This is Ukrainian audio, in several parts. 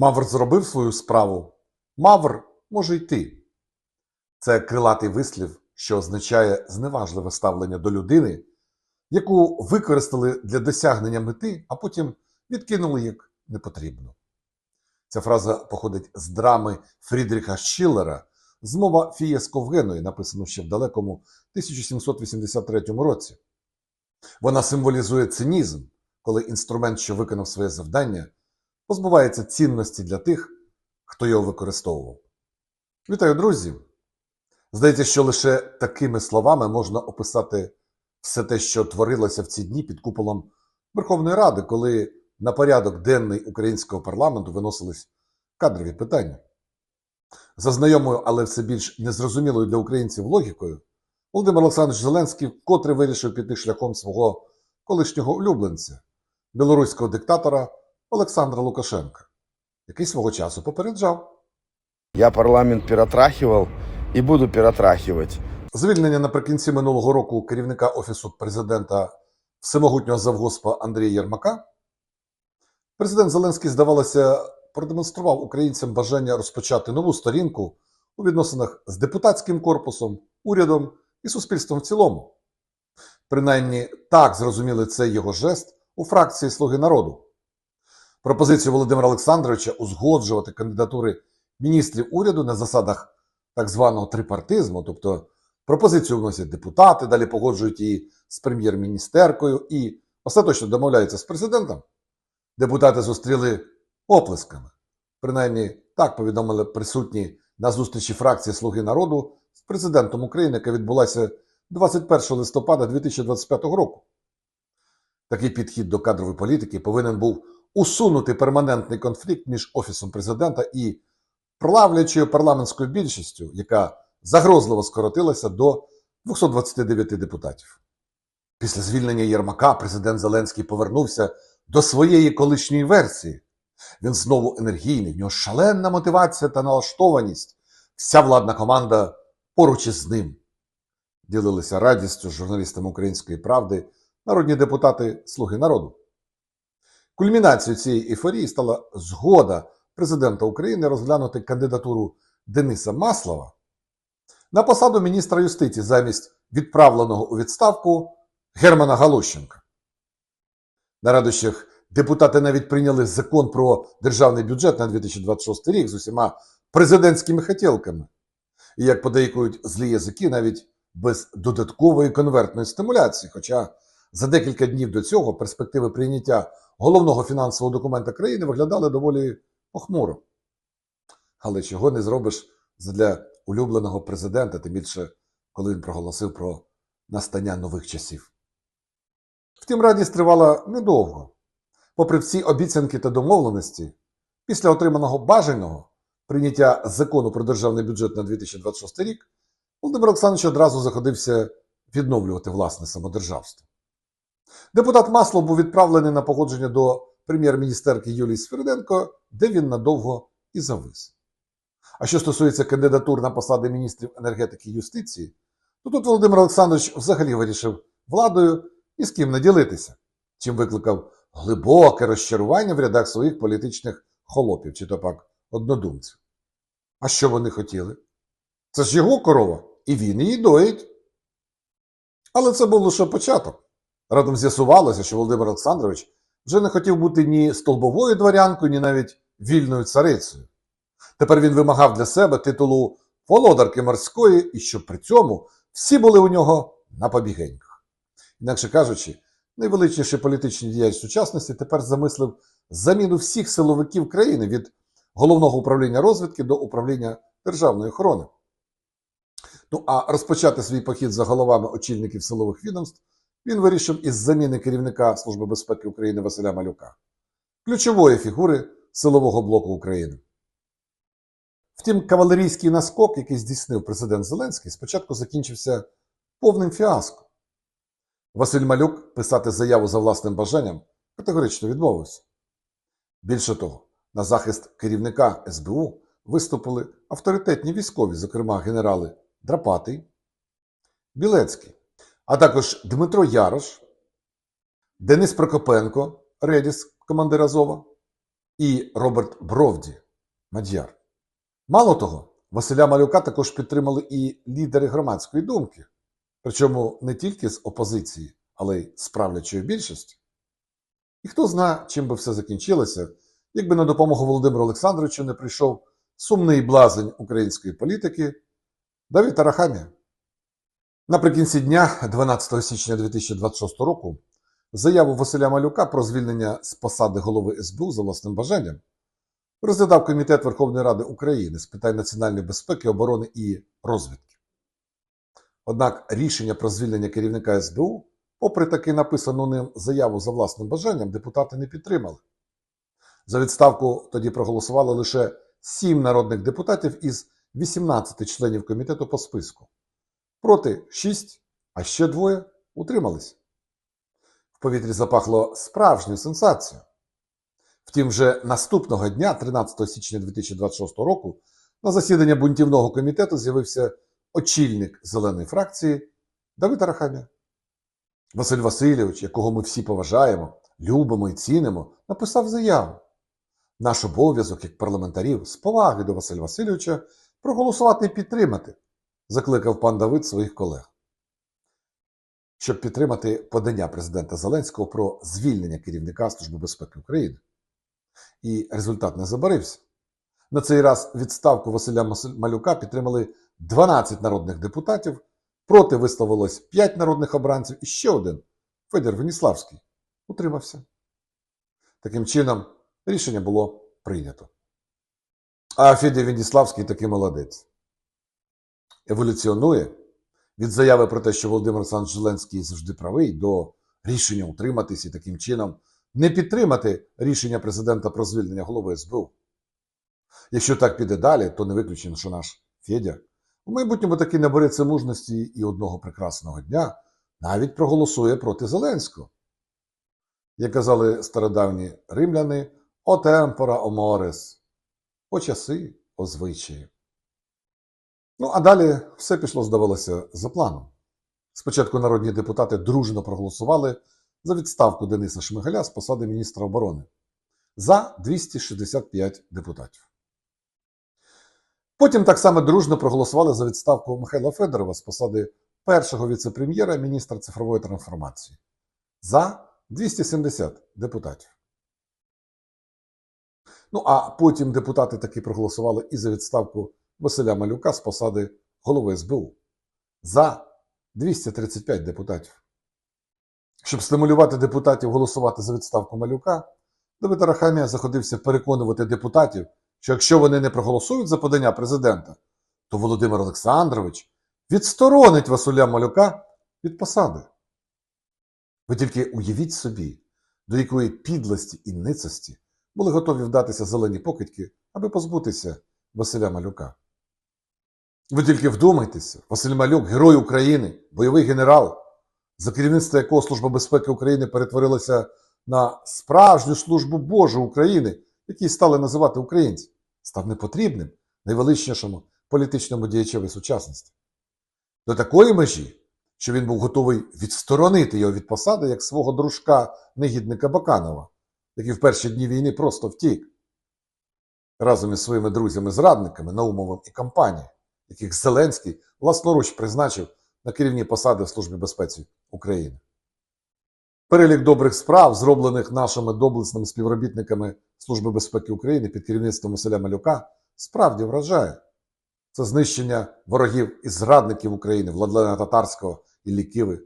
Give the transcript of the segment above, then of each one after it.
Мавр зробив свою справу, Мавр може йти. Це крилатий вислів, що означає зневажливе ставлення до людини, яку використали для досягнення мети, а потім відкинули як непотрібну. Ця фраза походить з драми Фрідріха Шиллера Змова Фієско в Геної, написану ще в далекому 1783 році. Вона символізує цинізм, коли інструмент, що виконав своє завдання, позбувається цінності для тих, хто його використовував. Вітаю, друзі! Здається, що лише такими словами можна описати все те, що творилося в ці дні під куполом Верховної Ради, коли на порядок денний українського парламенту виносились кадрові питання. За знайомою, але все більш незрозумілою для українців логікою, Володимир Олександрович Зеленський вкотре вирішив піти шляхом свого колишнього улюбленця, білоруського диктатора Олександра Лукашенка, який свого часу попереджав. Я парламент перетрахивал и буду перетрахивать. Звільнення наприкінці минулого року керівника Офісу президента всемогутнього завгоспа Андрія Єрмака, президент Зеленський, здавалося, продемонстрував українцям бажання розпочати нову сторінку у відносинах з депутатським корпусом, урядом і суспільством в цілому. Принаймні так зрозуміли цей його жест у фракції Слуги народу. Пропозицію Володимира Олександровича узгоджувати кандидатури міністрів уряду на засадах так званого трипартизму, тобто пропозицію вносять депутати, далі погоджують її з прем'єр-міністеркою і остаточно домовляються з президентом. Депутати зустріли оплесками. Принаймні, так повідомили присутні на зустрічі фракції Слуги народу з президентом України, яка відбулася 21 листопада 2025 року. Такий підхід до кадрової політики повинен був усунути перманентний конфлікт між Офісом президента і правлячою парламентською більшістю, яка загрозливо скоротилася до 229 депутатів. Після звільнення Єрмака президент Зеленський повернувся до своєї колишньої версії. Він знову енергійний, в нього шаленна мотивація та налаштованість. Вся владна команда поруч із ним. Ділилися радістю з журналістами Української правди народні депутати Слуги народу. Кульмінацією цієї ейфорії стала згода президента України розглянути кандидатуру Дениса Маслова на посаду міністра юстиції замість відправленого у відставку Германа Галущенка. На радощах депутати навіть прийняли закон про державний бюджет на 2026 рік з усіма президентськими хотілками. І, як подейкують злі язики, навіть без додаткової конвертної стимуляції. Хоча за декілька днів до цього перспективи прийняття головного фінансового документа країни виглядали доволі похмуро. Але чого не зробиш для улюбленого президента, тим більше, коли він проголосив про настання нових часів. Втім, радість тривала недовго. Попри всі обіцянки та домовленості, після отриманого бажаного прийняття закону про державний бюджет на 2026 рік, Володимир Олександрович одразу заходився відновлювати власне самодержавство. Депутат Маслов був відправлений на погодження до прем'єр-міністерки Юлії Сверденко, де він надовго і завис. А що стосується кандидатур на посади міністрів енергетики і юстиції, то тут Володимир Олександрович взагалі вирішив владою і з ким не ділитися, чим викликав глибоке розчарування в рядах своїх політичних холопів, чи то пак однодумців. А що вони хотіли? Це ж його корова, і він її доїть. Але це був лише початок. Радом з'ясувалося, що Володимир Олександрович вже не хотів бути ні столбовою дворянкою, ні навіть вільною царицею. Тепер він вимагав для себе титулу володарки морської, і щоб при цьому всі були у нього на побігеньках. Інакше кажучи, найвеличніший політичний діяч сучасності тепер замислив заміну всіх силовиків країни від головного управління розвідки до управління державної охорони. Ну а розпочати свій похід за головами очільників силових відомств він вирішив із заміни керівника Служби безпеки України Василя Малюка, ключової фігури силового блоку України. Втім, кавалерійський наскок, який здійснив президент Зеленський, спочатку закінчився повним фіаско. Василь Малюк писати заяву за власним бажанням категорично відмовився. Більше того, на захист керівника СБУ виступили авторитетні військові, зокрема генерали Драпатий, Білецький, а також Дмитро Ярош, Денис Прокопенко, Редіс, командир Азова, і Роберт Бровді, Мадяр. Мало того, Василя Малюка також підтримали і лідери громадської думки, причому не тільки з опозиції, але й з правлячої більшості. І хто зна, чим би все закінчилося, якби на допомогу Володимиру Олександровичу не прийшов сумний блазень української політики Давид Арахамія. Наприкінці дня, 12 січня 2026 року, заяву Василя Малюка про звільнення з посади голови СБУ за власним бажанням розглядав Комітет Верховної Ради України з питань національної безпеки, оборони і розвідки. Однак рішення про звільнення керівника СБУ, попри таки написану ним заяву за власним бажанням, депутати не підтримали. За відставку тоді проголосували лише 7 народних депутатів із 18 членів комітету по списку. Проти 6, а ще двоє утримались. В повітрі запахло справжньою сенсацією. Втім, вже наступного дня, 13 січня 2026 року, на засідання бунтівного комітету з'явився очільник зеленої фракції Давид Арахамія. Василь Васильович, якого ми всі поважаємо, любимо і цінимо, написав заяву. Наш обов'язок як парламентарів з поваги до Василя Васильовича проголосувати і підтримати, закликав пан Давид своїх колег. Щоб підтримати подання президента Зеленського про звільнення керівника Служби безпеки України. І результат не забарився. На цей раз відставку Василя Малюка підтримали 12 народних депутатів, проти висловилось 5 народних обранців і ще один Федір Веніславський утримався. Таким чином, рішення було прийнято. А Федір Веніславський таки молодець. Еволюціонує від заяви про те, що Володимир Олександрович Зеленський завжди правий, до рішення утриматись і таким чином не підтримати рішення президента про звільнення голови СБУ. Якщо так піде далі, то не виключено, що наш Федя у майбутньому таки набереться мужності і одного прекрасного дня навіть проголосує проти Зеленського. Як казали стародавні римляни, о темпора о морес, о часи, о звичаї. Ну, а далі все пішло, здавалося, за планом. Спочатку народні депутати дружно проголосували за відставку Дениса Шмигаля з посади міністра оборони за 265 депутатів. Потім так само дружно проголосували за відставку Михайла Федорова з посади першого віце-прем'єра міністра цифрової трансформації за 270 депутатів. Ну а потім депутати таки проголосували і за відставку Василя Малюка з посади голови СБУ за 235 депутатів. Щоб стимулювати депутатів голосувати за відставку Малюка, Давид Арахамія заходився переконувати депутатів, що якщо вони не проголосують за подання президента, то Володимир Олександрович відсторонить Василя Малюка від посади. Ви тільки уявіть собі, до якої підлості і ницості були готові вдатися зелені покидьки, аби позбутися Василя Малюка. Ви тільки вдумайтеся, Василь Малюк, герой України, бойовий генерал, за керівництво якого Служба безпеки України перетворилася на справжню службу Божу України, який стали називати українці, став непотрібним найвеличнішому політичному діячеві сучасності. До такої межі, що він був готовий відсторонити його від посади як свого дружка негідника Баканова, який в перші дні війни просто втік. Разом із своїми друзями-зрадниками Наумовим і компанією, яких Зеленський власноруч призначив на керівні посади в Службі безпеці України. Перелік добрих справ, зроблених нашими доблесними співробітниками Служби безпеки України під керівництвом Василя Малюка, справді вражає. Це знищення ворогів і зрадників України Владлена Татарського і Лікиви,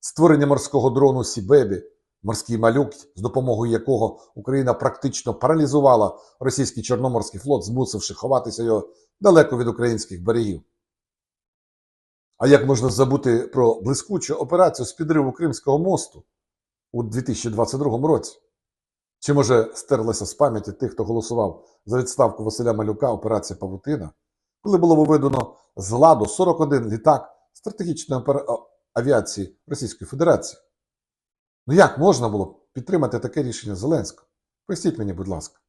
створення морського дрону Сібебі, морський малюк, з допомогою якого Україна практично паралізувала російський Чорноморський флот, змусивши ховатися його далеко від українських берегів. А як можна забути про блискучу операцію з підриву Кримського мосту у 2022 році? Чи може стерлася з пам'яті тих, хто голосував за відставку Василя Малюка операція Павутина, коли було виведено з ладу 41 літак стратегічної авіації Російської Федерації? Ну як можна було підтримати таке рішення Зеленського? Поясніть мені, будь ласка.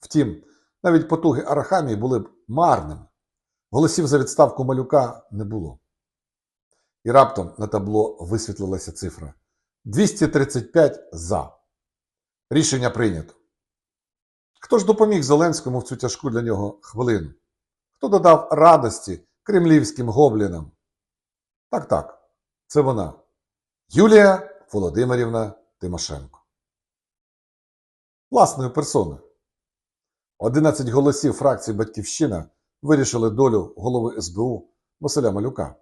Втім, навіть потуги Арахамії були б марними. Голосів за відставку малюка не було. І раптом на табло висвітлилася цифра 235 за. Рішення прийнято. Хто ж допоміг Зеленському в цю тяжку для нього хвилину? Хто додав радості кремлівським гоблінам? Так, так, це вона. Юлія Володимирівна Тимошенко. Власною персоною. 11 голосів фракції Батьківщина вирішили долю голови СБУ Василя Малюка.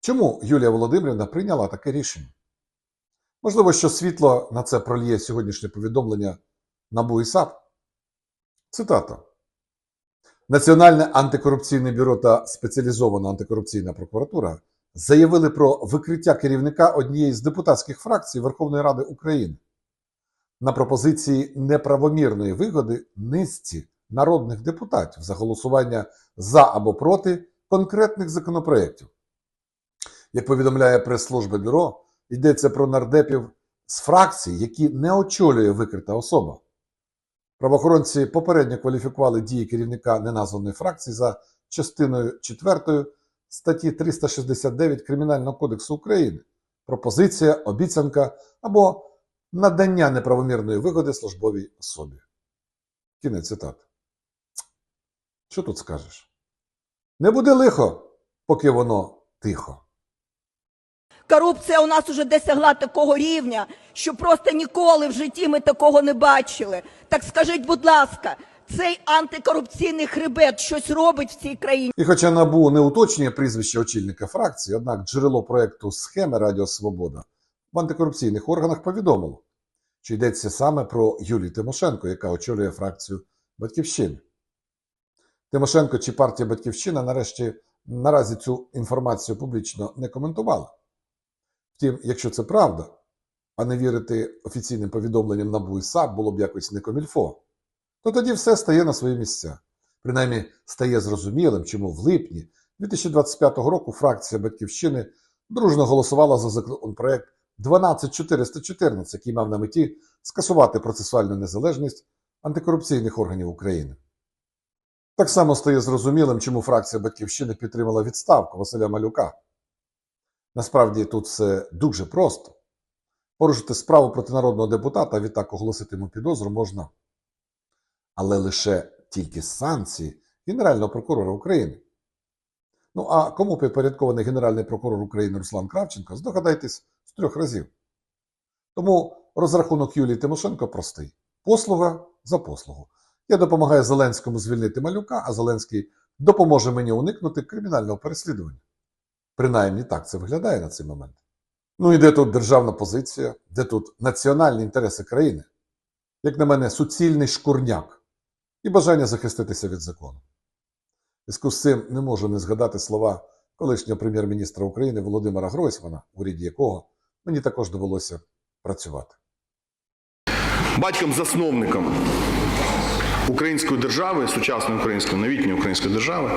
Чому Юлія Володимирівна прийняла таке рішення? Можливо, що світло на це прольє сьогоднішнє повідомлення НАБУ і САП? Цитата. Національне антикорупційне бюро та спеціалізована антикорупційна прокуратура заявили про викриття керівника однієї з депутатських фракцій Верховної Ради України на пропозиції неправомірної вигоди низці народних депутатів за голосування за або проти конкретних законопроєктів. Як повідомляє прес-служба бюро, йдеться про нардепів з фракцій, які не очолює викрита особа. Правоохоронці попередньо кваліфікували дії керівника неназваної фракції за частиною 4 статті 369 Кримінального кодексу України пропозиція, обіцянка або надання неправомірної вигоди службовій особі. Кінець цитати. Що тут скажеш? Не буде лихо, поки воно тихо. Корупція у нас уже досягла такого рівня, що просто ніколи в житті ми такого не бачили. Так скажіть, будь ласка, цей антикорупційний хребет щось робить в цій країні? І хоча НАБУ не уточнює прізвище очільника фракції, однак джерело проекту схеми Радіо Свобода в антикорупційних органах повідомило, що йдеться саме про Юлію Тимошенко, яка очолює фракцію Батьківщини. Тимошенко чи партія Батьківщина нарешті наразі цю інформацію публічно не коментувала. Втім, якщо це правда, а не вірити офіційним повідомленням НАБУ і САП було б якось не комільфо, то тоді все стає на свої місця. Принаймні стає зрозумілим, чому в липні 2025 року фракція Батьківщини дружно голосувала за законопроект 12414, який мав на меті скасувати процесуальну незалежність антикорупційних органів України. Так само стає зрозумілим, чому фракція Батьківщини підтримала відставку Василя Малюка. Насправді тут все дуже просто. Порушити справу проти народного депутата, відтак оголосити йому підозру можна але лише тільки санкції Генерального прокурора України. Ну а кому підпорядкований Генеральний прокурор України Руслан Кравченко, здогадайтесь з трьох разів. Тому розрахунок Юлії Тимошенко простий: послуга за послугу. Я допомагаю Зеленському звільнити малюка, а Зеленський допоможе мені уникнути кримінального переслідування. Принаймні так це виглядає на цей момент. Ну і де тут державна позиція, де тут національні інтереси країни? Як на мене, суцільний шкурняк і бажання захиститися від закону. Зв'язку з цим не можу не згадати слова колишнього прем'єр-міністра України Володимира Гройсмана, в уряді якого мені також довелося працювати. батьком-засновником української держави, сучасної української, новітньої української держави,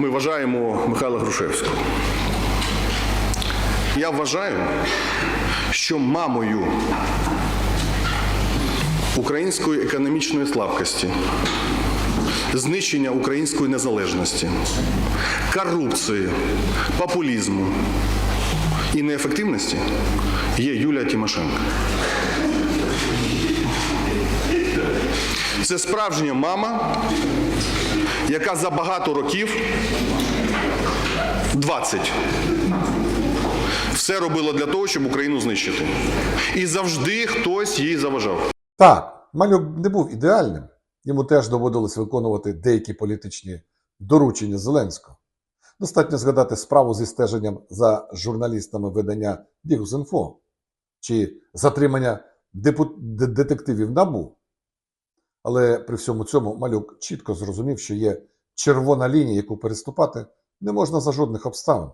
ми вважаємо Михайла Грушевського. Я вважаю, що мамою української економічної слабкості, знищення української незалежності, корупції, популізму і неефективності є Юлія Тимошенко. Це справжня мама, яка за багато років 20 все робила для того, щоб Україну знищити. І завжди хтось їй заважав. Так, Малюк не був ідеальним. Йому теж доводилось виконувати деякі політичні доручення Зеленського. Достатньо згадати справу зі стеженням за журналістами видання Бігус.Інфо чи затримання детективів НАБУ. Але при всьому цьому Малюк чітко зрозумів, що є червона лінія, яку переступати не можна за жодних обставин.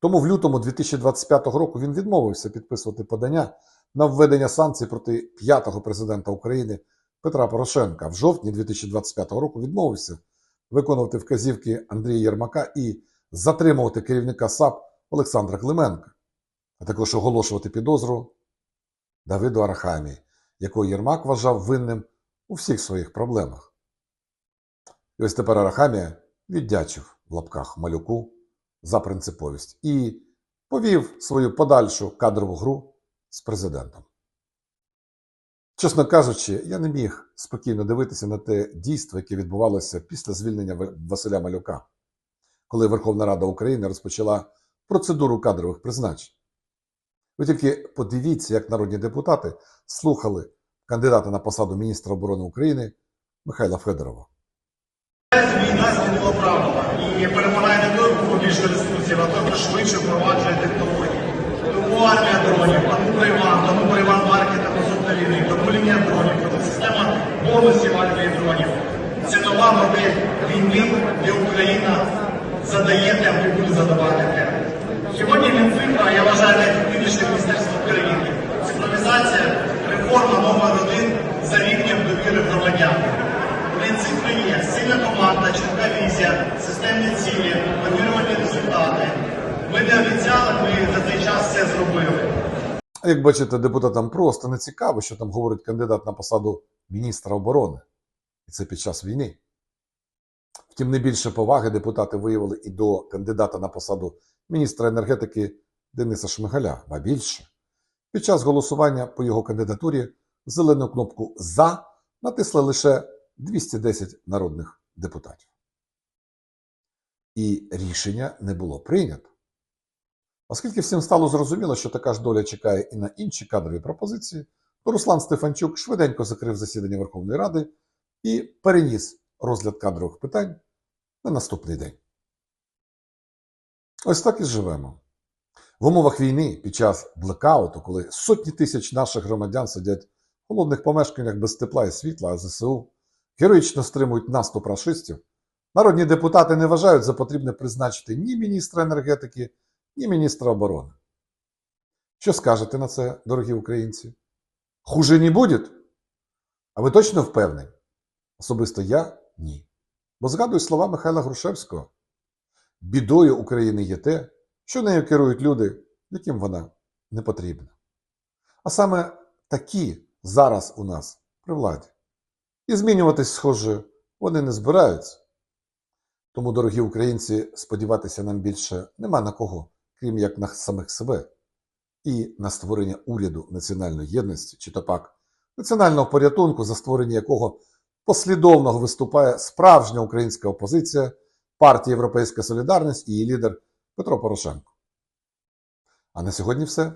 Тому в лютому 2025 року він відмовився підписувати подання на введення санкцій проти п'ятого президента України Петра Порошенка. В жовтні 2025 року відмовився виконувати вказівки Андрія Єрмака і затримувати керівника САП Олександра Клименка, а також оголошувати підозру Давиду Арахамії, якого Єрмак вважав винним у всіх своїх проблемах. І ось тепер Арахамія віддячив в лапках малюку за принциповість і повів свою подальшу кадрову гру з президентом. Чесно кажучи, я не міг спокійно дивитися на те дійство, яке відбувалося після звільнення Василя Малюка, коли Верховна Рада України розпочала процедуру кадрових призначень. Ви тільки подивіться, як народні депутати слухали кандидата на посаду міністра оборони України Михайла Федорова. Війна змінила правила і перемагає не у кого ресурсів, а хто швидше впроваджує технології. Тому армія дронів, тому Приван, тому Приван маркета тому лінія дронів, система бонусів армії дронів. Це нова модель війни, де Україна задає темп і буде задавати темп. Сьогодні Мінцифра, я вважаю, найефективніше міністерство України. Цифровізація, реформа номер один за рівнем довіри громадян. Принципи є сильна команда, чітка візія, системні цілі, планіровані результати. Ми не обіцяли, ми за цей час все зробили. А як бачите, депутатам просто не цікаво, що там говорить кандидат на посаду міністра оборони. І це під час війни. Втім, не більше поваги депутати виявили і до кандидата на посаду міністра енергетики Дениса Шмигаля, ба більше. Під час голосування по його кандидатурі зелену кнопку За натисли лише 210 народних депутатів. І рішення не було прийнято. Оскільки всім стало зрозуміло, що така ж доля чекає і на інші кадрові пропозиції, то Руслан Стефанчук швиденько закрив засідання Верховної Ради і переніс розгляд кадрових питань на наступний день. Ось так і живемо. В умовах війни під час блекауту, коли сотні тисяч наших громадян сидять в холодних помешканнях без тепла і світла, а ЗСУ героїчно стримують наступ рашистів, народні депутати не вважають за потрібне призначити ні міністра енергетики, ні міністра оборони. Що скажете на це, дорогі українці? Хуже не буде? А ви точно впевнені? Особисто я ні. Бо згадую слова Михайла Грушевського. Бідою України є те, що нею керують люди, яким вона не потрібна. А саме такі зараз у нас при владі. І змінюватись, схоже, вони не збираються. Тому, дорогі українці, сподіватися нам більше нема на кого, крім як на самих себе, і на створення уряду національної єдності, чи то пак національного порятунку, за створення якого послідовно виступає справжня українська опозиція, партія Європейська Солідарність і її лідер Петро Порошенко. А на сьогодні все.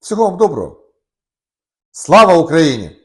Всього вам доброго. Слава Україні!